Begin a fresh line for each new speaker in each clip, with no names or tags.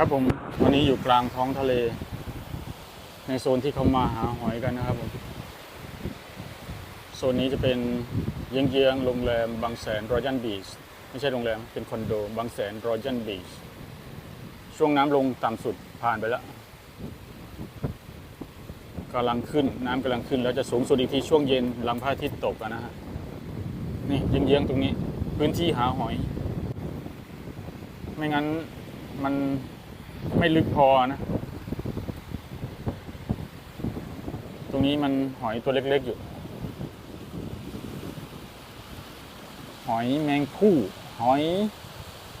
ครับผมวันนี้อยู่กลางท้องทะเล ในโซนที่เขามาหาหอยกันนะครับผมโซนนี้จะเป็นเยื้องๆโรงแรมบางแสนรอยัลบีชไม่ใช่โรงแรมเป็นคอนโดบางแสนรอยัลบีชช่วงน้ำลงต่ำสุดผ่านไปแล้วกำลังขึ้นน้ำกำลังขึ้นแล้วจะสูงสุดอีกทีช่วงเย็นหลังพระอาทิตย์ตกนะฮะนี่เยื้องๆตรงนี้ พื้นที่หาหอย ไม่งั้นมัน ไม่ลึกพอนะ ตรงนี้มันหอยตัวเล็กๆอยู่ หอยแมงคู่ หอย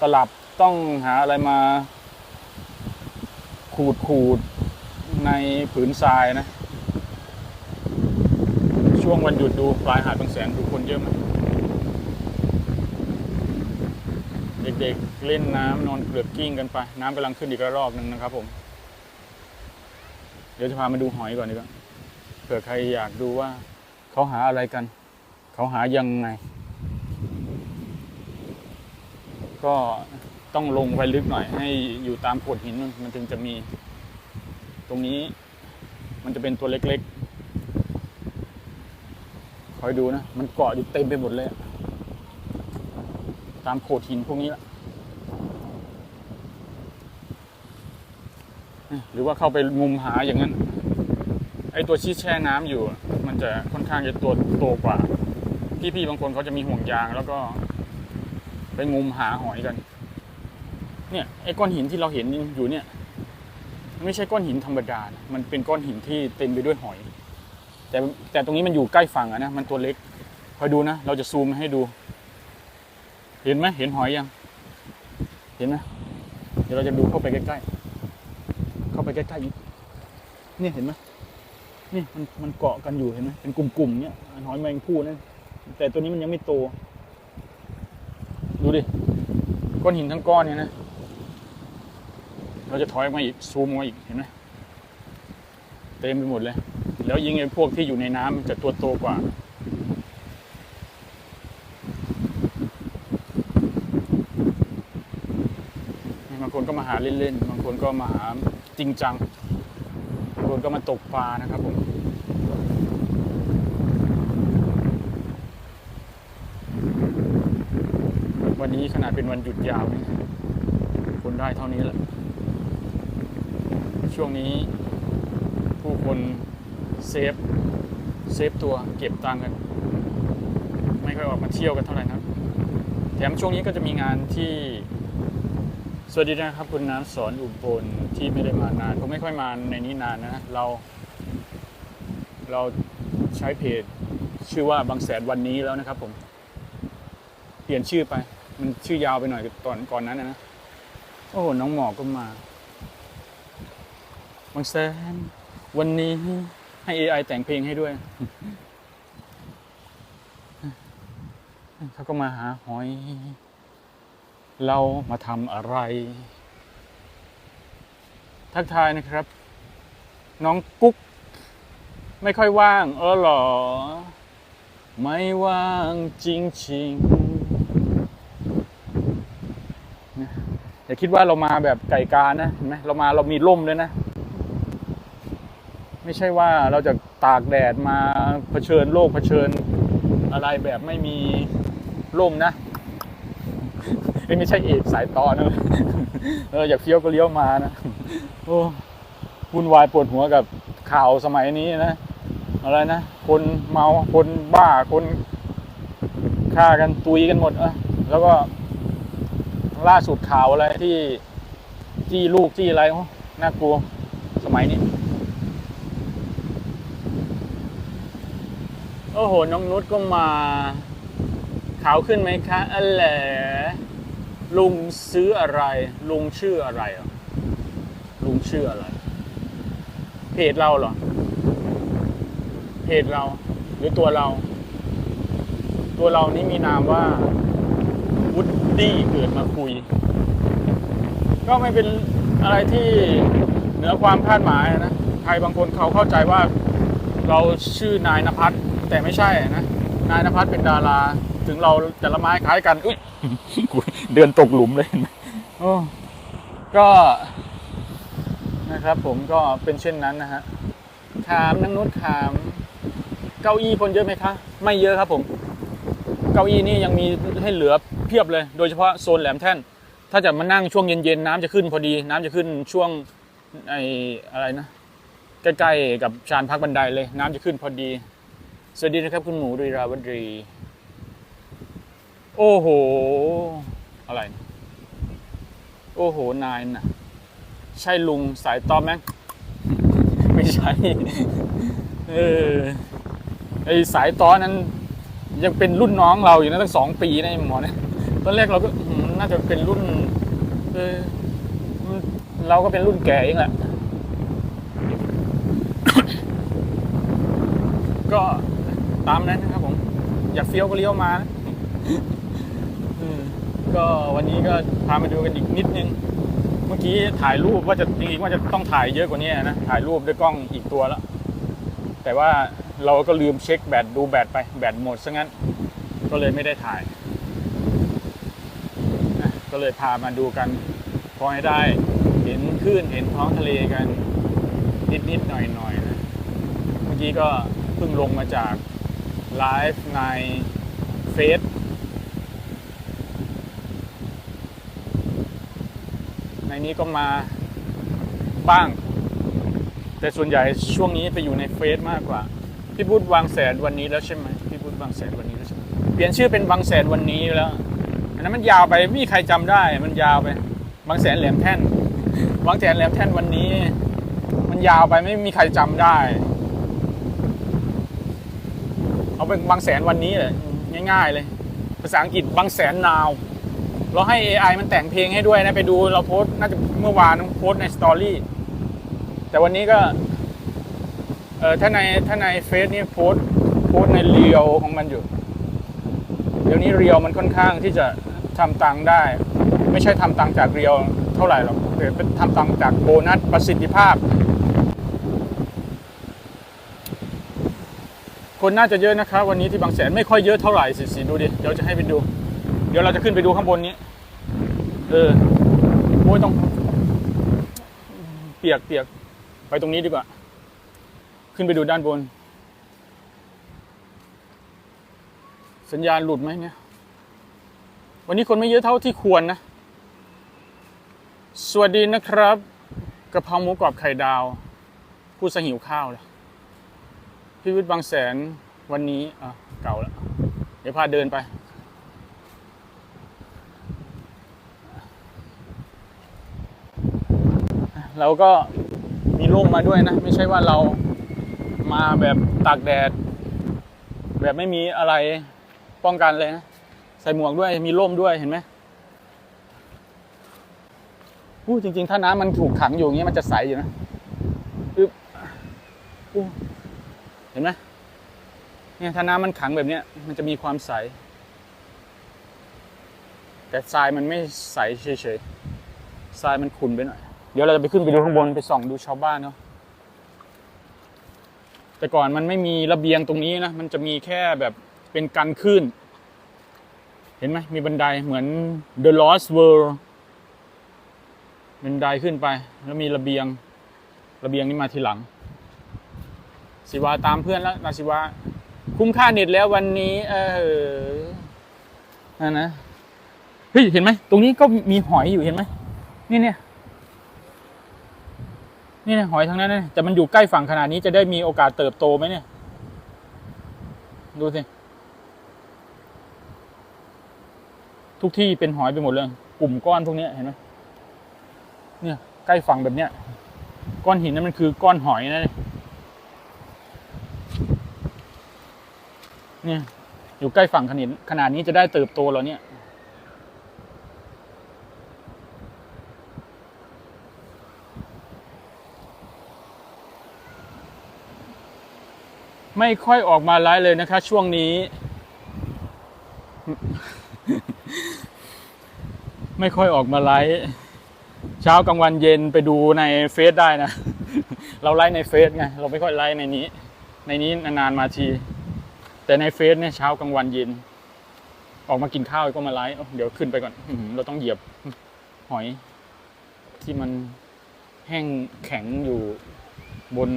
ตลับต้องหาอะไรมา ขูดขูดในผืนทรายนะ ช่วงวันหยุดดูปลายหาดบางแสนดูคนเยอะไหม เด็กๆเล่นน้ำนอนเกลือกกิ้งกันไป น้ำกำลังขึ้นอีกระลอกหนึ่งนะครับผม เดี๋ยวจะพามาดูหอยก่อนดีกว่าเผื่อใครอยากดูว่าเขาหาอะไรกัน เขาหายังไง ก็ต้องลงไปลึกหน่อย ให้อยู่ตามโขดหินมันมันถึงจะมี ตรงนี้มันจะเป็นตัวเล็กๆ คอยดูนะ มันเกาะอยู่เต็มไปหมดเลยอะ ตามโขดหินพวกนี้ละหรือว่าเข้าไปงุมหาอย่างนั้น ไอตัวชี้แช่น้ำอยู่ มันจะค่อนข้างจะตัวโตกว่า พี่ๆบางคนเขาจะมีห่วงยางแล้วก็ ไปงุมหาหอยกัน เนี่ยไอ้ก้อนหินที่เราเห็นอยู่เนี่ย ไม่ใช่ก้อนหินธรรมดานะมันเป็นก้อนหินที่เต็มไปด้วยหอย แต่แต่ตรงนี้มันอยู่ใกล้ฝั่งอะนะ มันตัวเล็กคอยดูนะ เราจะซูมให้ดู เห็นไหมเห็นหอยยัง เห็นไหมเดี๋ยวเราจะดูเข้าไปใกล้ๆ เข้าไปใกล้ๆอีกเนี่ยเห็นไหมนี่มันมันเกาะกันอยู่เห็นไหมเป็นกลุ่มๆเนี่ยหอยแมงผู้นะแต่ตัวนี้มันยังไม่โต ดูดิก้อนหินทั้งก้อนเนี่ยนะ เราจะถอยมาอีกซูมมาอีกเห็นไหมเต็มไปหมดเลย แล้วยิงไอ้พวกที่อยู่ในน้ำมันจะตัวโตกว่า บางคนก็มาหา เล่นๆ บางคนก็มาหาจริงจัง บางคนก็มาตกปลานะครับผมวันนี้ขนาดเป็นวันหยุดยาวนี่คนได้เท่านี้แหละ ช่วงนี้ผู้คนเซฟ เซฟตัวเก็บตังค์กัน ไม่ค่อยออกมาเที่ยวกันเท่าไหร่นะแถมช่วงนี้ก็จะมีงานที่ สวัสดีนะครับคุณน้ำสอนอุบลที่ไม่ได้มานานผมไม่ค่อยมาในนี้นานนะเรา เราใช้เพจชื่อว่าบางแสนวันนี้แล้วนะครับ ผม เปลี่ยนชื่อไป มันชื่อยาวไปหน่อยตอนก่อนนั้นนะ โอ้หน้องหมอกก็มา บางแสนวันนี้ให้ AI แต่งเพลงให้ด้วย เขาก็มาหาหอย เรามาทำอะไร ทักทายนะครับ น้องกุ๊ก ไม่ค่อยว่าง เออหรอ ไม่ว่างจริงๆนะอย่าคิดว่าเรามาแบบไก่กานะเห็นไหมเรามาเรามีร่มด้วยนะ ไม่ใช่ว่าเราจะตากแดดมาเผชิญโลกเผชิญอะไรแบบไม่มีร่มนะ ไม่ใช่เอกสายต่อนะเอออยากเที่ยวก็เลี้ยวมานะโอ้วุ่นวายปวดหัวกับข่าวสมัยนี้นะอะไรนะคนเมาคนบ้าคนฆ่ากันตุยกันหมดอะแล้วก็ล่าสุดข่าวอะไรที่จี้ลูกจี้อะไรน่ากลัวสมัยนี้โอ้โห น้องนุชก็มาขาวขึ้นไหมคะอันแหละ ลุงซื้ออะไร ลุงชื่ออะไรอะลุงชื่ออะไร เพจเราเหรอ เพจเรา หรือตัวเรา ตัวเรานี้มีนามว่าวุดดี้เกิดมาคุย ก็ไม่เป็นอะไรที่เหนือความคาดหมายนะใครบางคนเขาเข้าใจว่าเราชื่อนายนภัสแต่ไม่ใช่นะ นายนภัสเป็นดารา ถึงเราจะละไม้คล้ายกัน อุ้ยกู เดินตกหลุมเลยเห็นไหมโอ้ก็นะครับ ผมก็เป็นเช่นนั้นนะฮะถามนังนุชถาม เก้าอี้คนเยอะไหมคะ ไม่เยอะครับผม เก้าอี้นี่ยังมีให้เหลือเพียบเลย โดยเฉพาะโซนแหลมแท่น ถ้าจะมานั่งช่วงเย็นๆน้ำจะขึ้นพอดี น้ำจะขึ้นช่วงไออะไรนะใกล้ๆกับชานพักบันไดเลย น้ำจะขึ้นพอดี สวัสดีนะครับ คุณหมูดุยราวดี โอ้โห อะไร โอ้โห นายน่ะ ใช่ลุงสายตอมไหมไม่ใช่ เออ ไอสายต้อนั้น ยังเป็นรุ่นน้องเราอยู่นะตั้งสองปีนะหมอเนี่ย ตอนแรกเราก็น่าจะเป็นรุ่น เออ เราก็เป็นรุ่นแก่เองแหละ ก็ตามนั้นนะครับผม อยากเฟี้ยวก็เลี้ยวมานะ ก็วันนี้ก็พามาดูกันอีกนิดนึง เมื่อกี้ถ่ายรูปว่าจะจริงๆว่าจะต้องถ่ายเยอะกว่านี้นะ ถ่ายรูปด้วยกล้องอีกตัวแล้ว แต่ว่าเราก็ลืมเช็คแบตดูแบตไป แบตหมดซะงั้น ก็เลยไม่ได้ถ่ายนะก็เลยพามาดูกัน พอให้ได้เห็นคลื่นเห็นท้องทะเลกัน นิดๆหน่อยๆนะ เมื่อกี้ก็เพิ่งลงมาจากไลฟ์ในเฟซ นนี้ก็มาบ้าง แต่ส่วนใหญ่ช่วงนี้ไปอยู่ในเฟซมากกว่า พี่บุตวางแสนวันนี้แล้วใช่ไหมพี่บุตวางแสนวันนี้แล้วใช่ไหมเปลี่ยนชื่อเป็นบางแสนวันนี้แล้วอันนั้นมันยาวไปไม่มีใครจำได้ มันยาวไป บางแสนแหลมแท่นบางแสนแหลมแท่นวันนี้ มันยาวไปไม่มีใครจำได้ เอาเป็นบางแสนวันนี้เลยง่าย ๆ เลย ภาษาอังกฤษบางแสนนาว เราให้ AI มันแต่งเพลงให้ด้วยนะ ไปดูเราโพส์น่าจะเมื่อวานโพส์ในสตอรี่แต่วันนี้ก็เออถ้าในถ้าในเฟซนี่โพส์โพส์ในเรียวของมันอยู่ เดี๋ยวนี้เรียวมันค่อนข้างที่จะทำตังค์ได้ ไม่ใช่ทำตังค์จากเรียวเท่าไหร่หรอกแต่เป็นทำตังค์จากโบนัสประสิทธิภาพ คนน่าจะเยอะนะครับวันนี้ที่บางแสนไม่ค่อยเยอะเท่าไหร่สิสิดูดิเดี๋ยวจะให้ไปดู เดี๋ยวเราจะขึ้นไปดูข้างบนนี้ เออโอ้ยต้อง เปียกเปียกไปตรงนี้ดีกว่า ขึ้นไปดูด้านบน สัญญาณหลุดไหมเนี่ย วันนี้คนไม่เยอะเท่าที่ควรนะ สวัสดีนะครับกะเพราหมูกรอบไข่ดาวพูดสหิวข้าวเลยพิวิทย์บางแสนวันนี้อะเก่าแล้ว เดี๋ยวพาเดินไป เราก็มีร่มมาด้วยนะ ไม่ใช่ว่าเรามาแบบตากแดด แบบไม่มีอะไรป้องกันเลยนะ ใส่หมวกด้วยมีร่มด้วยเห็นไหมอู้จริง ๆ ถ้าน้ำมันถูกขังอยู่อย่างนี้มันจะใสอยู่นะอึ๊บอู้เห็นไหมเนี่ยถ้าน้ำมันขังแบบเนี้ยมันจะมีความใส แต่ทรายมันไม่ใสเฉยๆทรายมันขุ่นไปหน่อย เดี๋ยวเราจะไปขึ้นไปดูข้างบนไปส่องดูชาวบ้านเนาะแต่ก่อนมันไม่มีระเบียงตรงนี้นะมันจะมีแค่แบบเป็นกันคลื่นเห็นไหมมีบันไดเหมือน The Lost World บันไดขึ้นไป แล้วมีระเบียงระเบียงนี้มาทีหลังสิวาตามเพื่อนแล้วนาสิวาคุ้มค่าเน็ตแล้ววันนี้ เออนั่นนะเฮ้ยเห็นไหมตรงนี้ก็มีหอยอยู่เห็นไหมนี่เนี่ย นี่นะหอยทั้งนั้นนะแต่มันอยู่ใกล้ฝั่งขนาดนี้จะได้มีโอกาสเติบโตไหมเนี่ย ดูสิ ทุกที่เป็นหอยไปหมดเลย กลุ่มก้อนพวกนี้เห็นไหมเนี่ย ใกล้ฝั่งแบบเนี้ย ก้อนหินนั่นมันคือก้อนหอยนะเนี่ยเนี่ยอยู่ใกล้ฝั่งขนาดขนาดนี้จะได้เติบโตแล้วเนี่ย ไม่ค่อยออกมาไลฟ์เลยนะคะ ช่วงนี้ ไม่ค่อยออกมาไลฟ์เช้ากลางวันเย็นไปดูในเฟซได้นะ เราไลฟ์ในเฟซไงเราไม่ค่อยไลฟ์ในนี้ ในนี้นานๆมาที แต่ในเฟซเนี่ยเช้ากลางวันเย็น ออกมากินข้าวก็มาไลฟ์เดี๋ยวขึ้นไปก่อนเราต้องเหยียบหอย ที่มันแห้งแข็งอยู่บน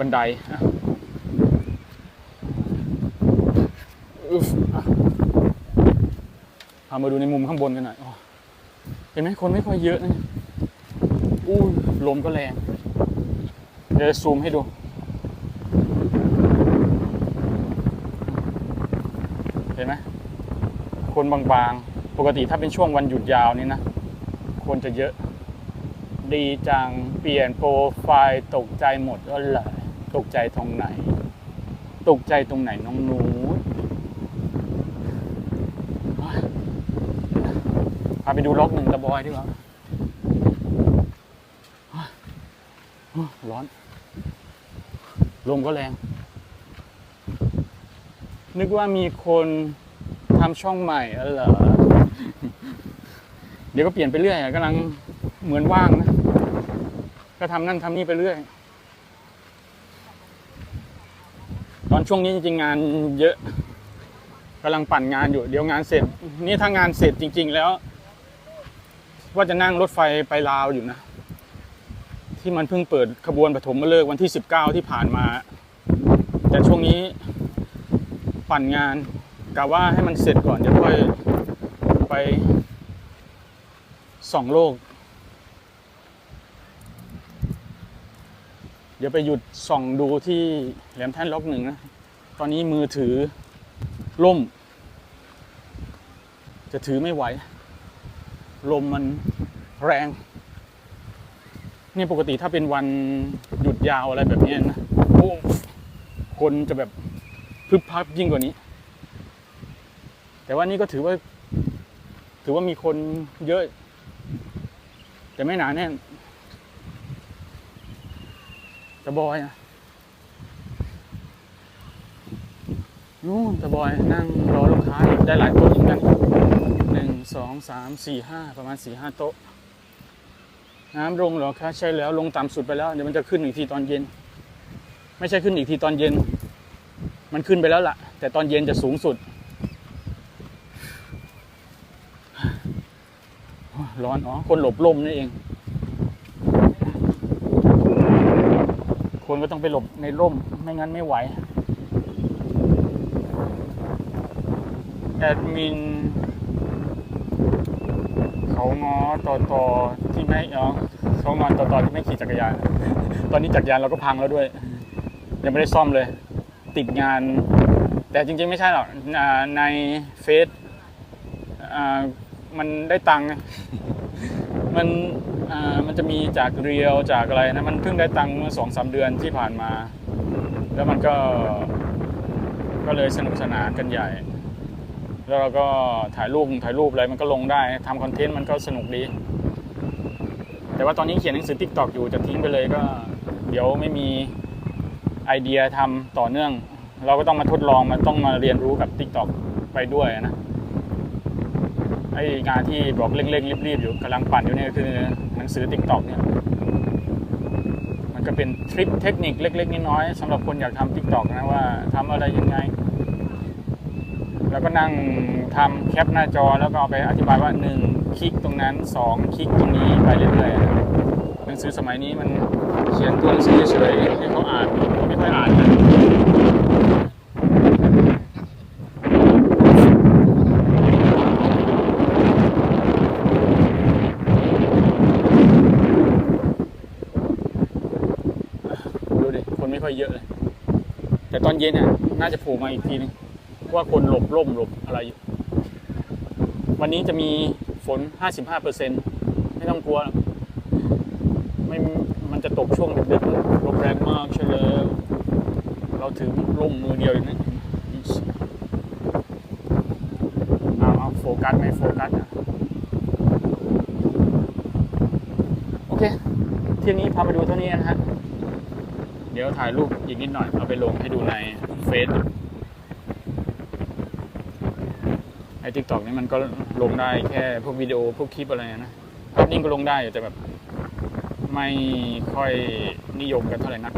บันไดอะอึ๊ฟอะพามาดูในมุมข้างบนกันหน่อยอ๋อเห็นไหมคนไม่ค่อยเยอะนะอู้ลมก็แรง เดี๋ยวซูมให้ดูเห็นไหมคนบางๆ ปกติถ้าเป็นช่วงวันหยุดยาวนี่นะ คนจะเยอะ ดีจัง เปลี่ยนโปรไฟล์ตกใจหมดก็เลย ตกใจตรงไหน ตกใจตรงไหนน้องหนูเฮ้ยพาไปดูล็อกหนึ่งตะบอยดีกว่าร้อน ลมก็แรง นึกว่ามีคนทำช่องใหม่เหรอ เดี๋ยวก็เปลี่ยนไปเรื่อยกำลังเหมือนว่างนะ ก็ทำนั่นทำนี่ไปเรื่อย ต อนช่วงนี้จริงๆงานเยอะกำลังปั่นงานอยู่เดี๋ยวงานเสร็จ นี่ถ้างานเสร็จจริง ๆ แล้ว ว่าจะนั่งรถไฟไปลาวอยู่นะ ที่มันเพิ่งเปิดขบวนปฐมฤกษ์วันที่19ที่ผ่านมา แต่ช่วงนี้ปั่นงานกะว่าให้มันเสร็จก่อนจะค่อยไปส่องโลก เดี๋ยวไปหยุดส่องดูที่แหลมแท่นล็อกหนึ่งนะ ตอนนี้มือถือล่ม จะถือไม่ไหว ลมมันแรงนี่ปกติถ้าเป็นวันหยุดยาวอะไรแบบนี้นะโอ้คนจะแบบพึบพับยิ่งกว่านี้ แต่ว่านี่ก็ถือว่า ถือว่ามีคนเยอะ แต่ไม่หนาแน่นตะบอยนะนู่นตะบอยนั่งรอลูกค้าได้หลายโต๊ะเหมือนกันหนึ่งสองสามสี่ห้าประมาณสี่ห้าโต๊ะ น้ำลงเหรอคะใช่แล้วลงต่ำสุดไปแล้ว เดี๋ยวมันจะขึ้นอีกทีตอนเย็น ไม่ใช่ขึ้นอีกทีตอนเย็น มันขึ้นไปแล้วล่ะ แต่ตอนเย็นจะสูงสุด ร้อนอ๋อคนหลบลมนี่เอง คนก็ต้องไปหลบในร่มไม่งั้นไม่ไหว แอดมิน เขางอต่อต่อที่ไม่อ๋อเขางอนต่อต่อที่ไม่ขี่จักรยาน ตอนนี้จักรยานเราก็พังแล้วด้วย ยังไม่ได้ซ่อมเลย ติดงาน แต่จริงๆไม่ใช่หรอกในเฟซมันได้ตังค์มัน มันจะมีจากเรียวจากอะไรนะมันเพิ่งได้ตังค์เมื่อสองสามเดือนที่ผ่านมา แล้วมันก็ก็เลยสนุกสนานกันใหญ่ แล้วเราก็ถ่ายรูปถ่ายรูปอะไรมันก็ลงได้ทำคอนเทนต์มันก็สนุกดี แต่ว่าตอนนี้เขียนหนังสือ t ิ k t o k อยู่จะทิ้งไปเลยก็ เดี๋ยวไม่มีไอเดียทำต่อเนื่อง เราก็ต้องมาทดลองมันต้องมาเรียนรู้กับ t ิ k t o k ไปด้วยนะไองานที่บอกเร่งๆรีบๆอยู่กำลังปั่นอยู่เนี่ยคือ งสือ t ิ k t o k เนี่ยมันก็เป็นทริปเทคนิคเล็ก ๆน้อยๆสำหรับคนอยากทำ t ิ k t o k นะว่าทำอะไรยังไง แล้วก็นั่งทำแคปหน้าจอแล้วก็เอาไปอธิบายว่า1คลิกตรงนั้น2คลิกตรงนี้ไปเรื่อยๆหนังสือสมัยนี้มันเขียนตัวหนังสือเฉยๆให้เขาอ่านไม่ค่อยอ่านนะดูดิ ค่อยเยอะเลย แต่ตอนเย็นน่ะน่าจะโผล่มาอีกทีนึงว่าคนหลบร่มหลบอะไรอยู่ วันนี้จะมีฝน 55%ไม่ต้องกลัว ไม่มันจะตกช่วงดึกๆลมแรงมากใช่เลยเราถือร่มมือเดียวอย่างนี้เอาเอาโฟกัสไหมโฟกัสอะโอเค เที่ยงนี้พาไปดูเท่านี้นะฮะ ดี๋ยวถ่ายรูปอีกนิดหน่อยเอาไปลงให้ดูในเฟซไอ้ทิกตอกนี่มันก็ลงได้แค่พวกวิดีโอพวกคลิปอะไรนะภาพนิ่งก็ลงได้แต่แบบ ไม่ค่อยนิยมกันเท่าไหร่นัก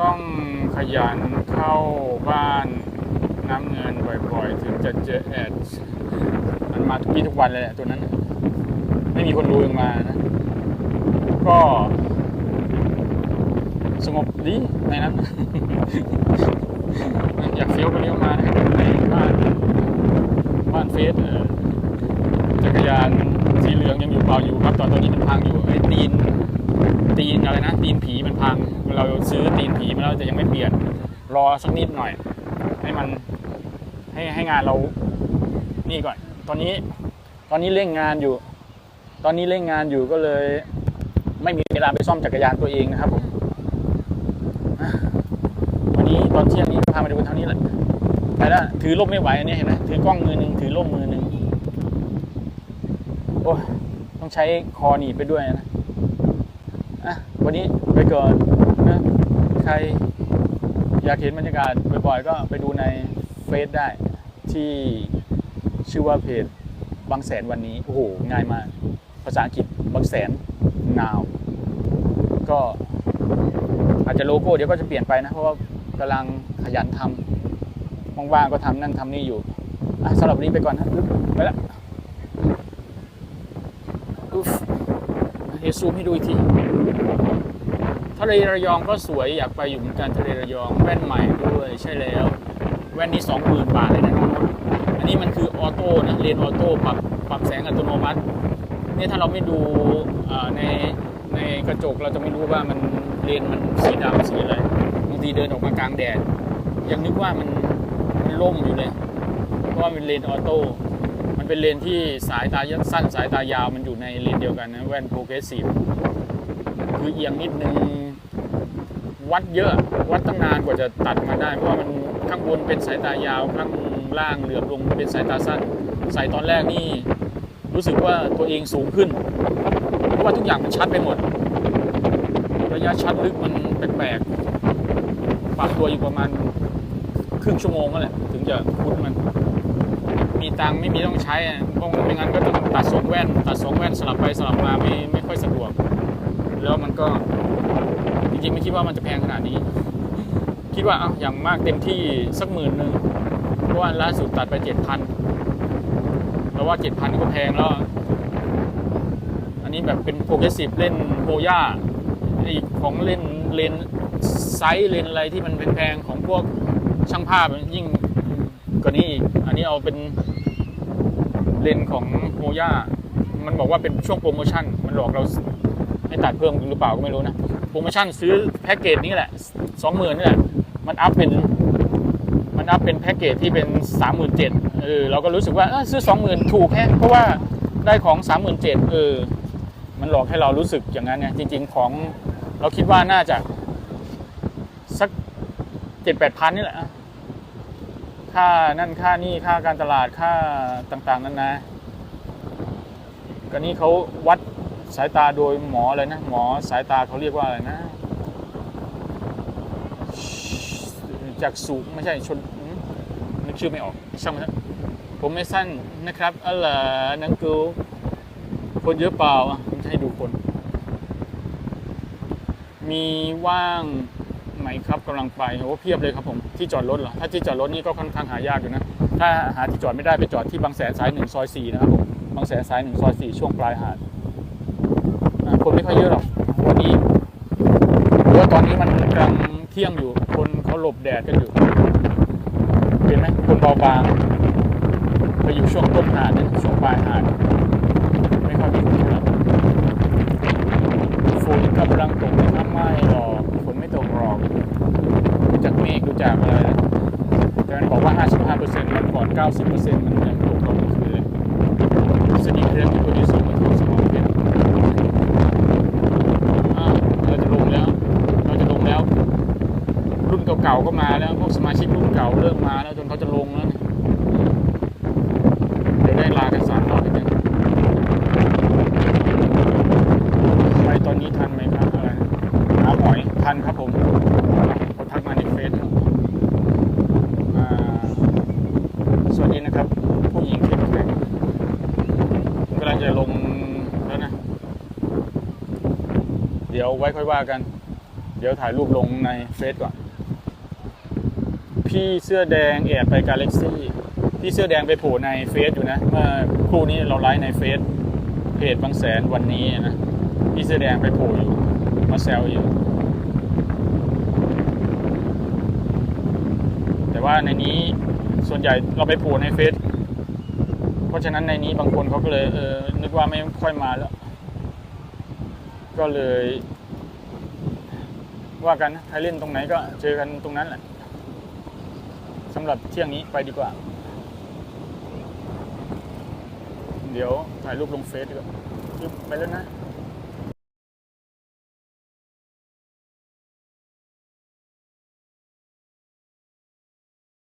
ต้องขยันเข้าบ้านน้ำเงินบ่อยๆ ถึงจะเจอแอดมันมาทุกวี่ทุกวันเลยแหละตัวนั้น ไม่มีคนดูยังมานะ ก็ สงบดีในนั้นอยากเฟี้ยวก็เลี้ยวมานะครับในบ้านบ้านเฟสจักรยานสีเหลืองยังอยู่เปล่าอยู่ครับตอนตอนนี้มันพังอยู่ไอ้ตีนตีนอะไรนะตีนผีมันพัง เราซื้อตีนผีมาแล้วแต่ยังไม่เปลี่ยนรอสักนิดหน่อย ให้มันให้ให้งานเรานี่ก่อน ตอนนี้ตอนนี้เร่งงานอยู่ ตอนนี้เร่งงานอยู่ก็เลย ไม่มีเวลาไปซ่อมจักรยานตัวเองนะครับผมอะวันนี้ ตอนเที่ยงนี้ก็พามาดูกันเท่านี้แหละไปแล้วถือร่มไม่ไหวอันนี้เห็นไหมถือกล้องมือหนึ่งถือร่มมือหนึ่งโอ้ยต้องใช้คอหนีบไปด้วยนะอะวันนี้ไปก่อนนะใครอยากเห็นบรรยากาศบ่อยๆ ก็ไปดูในเฟซได้ที่ชื่อว่าเพจบางแสนวันนี้ โอ้โห ง่ายมาก ภาษาอังกฤษบางแสน now ก็อาจจะโลโก้เดี๋ยวก็จะเปลี่ยนไปนะ เพราะว่า กำลังขยันทำว่างๆก็ทำนั่นทำนี่อยู่อะสำหรับวันนี้ไปก่อนนะไปละอุ๊ฟเฮซูมให้ดูอีกทีทะเลระยองก็สวยอยากไปอยู่เหมือนกันทะเลระยองแว่นใหม่ด้วยใช่แล้ว แว่นนี้สองหมื่นบาทเลยนะน้องนนอันนี้มันคือออโต้นะเลนออโต้ปรับปรับแสงอัตโนมัตินี่ถ้าเราไม่ดูในในกระจกเราจะไม่รู้ว่ามันเลนมันสีดำสีอะไร ทีเดินออกมากลางแดด ยังนึกว่ามันมันล่มอยู่เลย เพราะว่ามันเลนออโต้ มันเป็นเลนที่สายตาสั้นสายตายาวมันอยู่ในเลนเดียวกันนะแว่นโปรเกรสซีฟคือเอียงนิดนึงวัดเยอะวัดตั้งนานกว่าจะตัดมาได้ เพราะว่ามันข้างบนเป็นสายตายาวข้างล่างเหลือบลงเป็นสายตาสั้นใส่ตอนแรกนี่รู้สึกว่าตัวเองสูงขึ้น เพราะว่าทุกอย่างมันชัดไปหมด ระยะชัดลึกมันแปลกๆ ปรับตัวอยู่ประมาณครึ่งชั่วโมงนั่นแหละ ถึงจะคุ้นมัน มีตังไม่มีต้องใช้อะเพราะไม่งั้นก็ต้องตัดสองแว่น ตัดสองแว่นสลับไปสลับมาไม่ไม่ค่อยสะดวก แล้วมันก็จริงๆไม่คิดว่ามันจะแพงขนาดนี้ คิดว่าเอาอย่างมากเต็มที่สักหมื่นหนึ่งเพราะว่าล่าสุดตัดไปเจ็ดพันแล้วว่าเจ็ดพันก็แพงแล้ว อันนี้แบบเป็นโปรเกรสซีฟเล่นโฮย่าอีกของเล่นเลน ไซส์เลนอะไรที่มันแพงๆของพวกช่างภาพยิ่งกว่านี้อีก อันนี้เอาเป็นเลนของโฮย่ามันบอกว่าเป็นช่วงโปรโมชั่น มันหลอกเราให้ตัดเพิ่มหรือเปล่าก็ไม่รู้นะ โปรโมชั่นซื้อแพ็กเกจนี้แหละสองหมื่นนี่แหละ มันอัพเป็น มันอัพเป็นแพ็กเกจที่เป็นสามหมื่นเจ็ดเออ เราก็รู้สึกว่าซื้อสองหมื่นถูกแค่เพราะว่าได้ของสามหมื่นเจ็ดเออ มันหลอกให้เรารู้สึกอย่างนั้นเนี่ยจริง ๆ ของเราคิดว่าน่าจะ สักเจ็ดแปดพันนี่แหละค่านั่นค่านี่ค่าการตลาดค่าต่างๆนั่นนะก็นี่เขาวัดสายตาโดยหมออะไรนะ หมอสายตาเขาเรียกว่าอะไรนะจากสูงไม่ใช่ชนนึกชื่อไม่ออกช่างมันผมไม่สั้นนะครับอะไรนังกูคนเยอะเปล่าอะผมจะให้ดูคน มีว่าง ไหมครับกำลังไปโอ้เพียบเลยครับผมที่จอดรถเหรอถ้าที่จอดรถนี่ก็ค่อนข้างหายากอยู่นะถ้าหาที่จอดไม่ได้ไปจอดที่บางแสนสายหนึ่งซอยสี่นะครับผมบางแสนสายหนึ่งซอยสี่ช่วงปลายหาดคนไม่ค่อยเยอะหรอกวันนี้เพราะว่าตอนนี้มันกลังเที่ยงอยู่ คนเขาหลบแดดกันอยู่เห็นไหมคนเบาบางไปอยู่ช่วงต้นหาดเนี่ยช่วงปลายหาดไม่ค่อยมีคนเท่าไหร่ฝนกำลังตกนะครับไม่หรอก ตกรอกดูจากเมฆดูจากอะไรนะแต่มันบอกว่า 55%มันก่อน 90%มันยังตกตอนกลงคืนเลยสนิทเรื่องที่โปรดิวเซอร์มาโทรสมองเป็นอ้าวเราจะลงแล้วเราจะลงแล้ว รุ่นเก่าๆก็มาแล้วพวกสมาชิกรุ่นเก่าเริ่มมาแล้วจนเขาจะลงแล้วเนี่ยเดี๋ยวได้ลากันสามรอบอีกนะไปตอนนี้ทันไหมครับ ทันครับผมเขาทักมาในเฟซครับสวัสดีนะครับ ผู้หญิงเข้มแข็งผมกำลังจะลงแล้วนะ เดี๋ยวไว้ค่อยว่ากัน เดี๋ยวถ่ายรูปลงในเฟซก่อน พี่เสื้อแดงแอบไปกาแล็กซี่ พี่เสื้อแดงไปโผล่ในเฟซอยู่นะ เมื่อครู่นี้เราไลฟ์ในเฟซเพจบางแสนวันนี้นะ พี่เสื้อแดงไปโผล่อยู่ มาแซวอยู่ แต่ ว่าในนี้ส่วนใหญ่เราไปโผล่ในเฟซเพราะฉะนั้นในนี้บางคนเขาก็เลยเออนึกว่าไม่ค่อยมาแล้ว ก็เลย ว่ากันใครเล่นตรงไหนก็เจอกันตรงนั้นแหละสำหรับเที่ยงนี้ไปดีกว่า เดี๋ยวถ่ายรูปลงเฟซดีกว่าไปแล้วนะ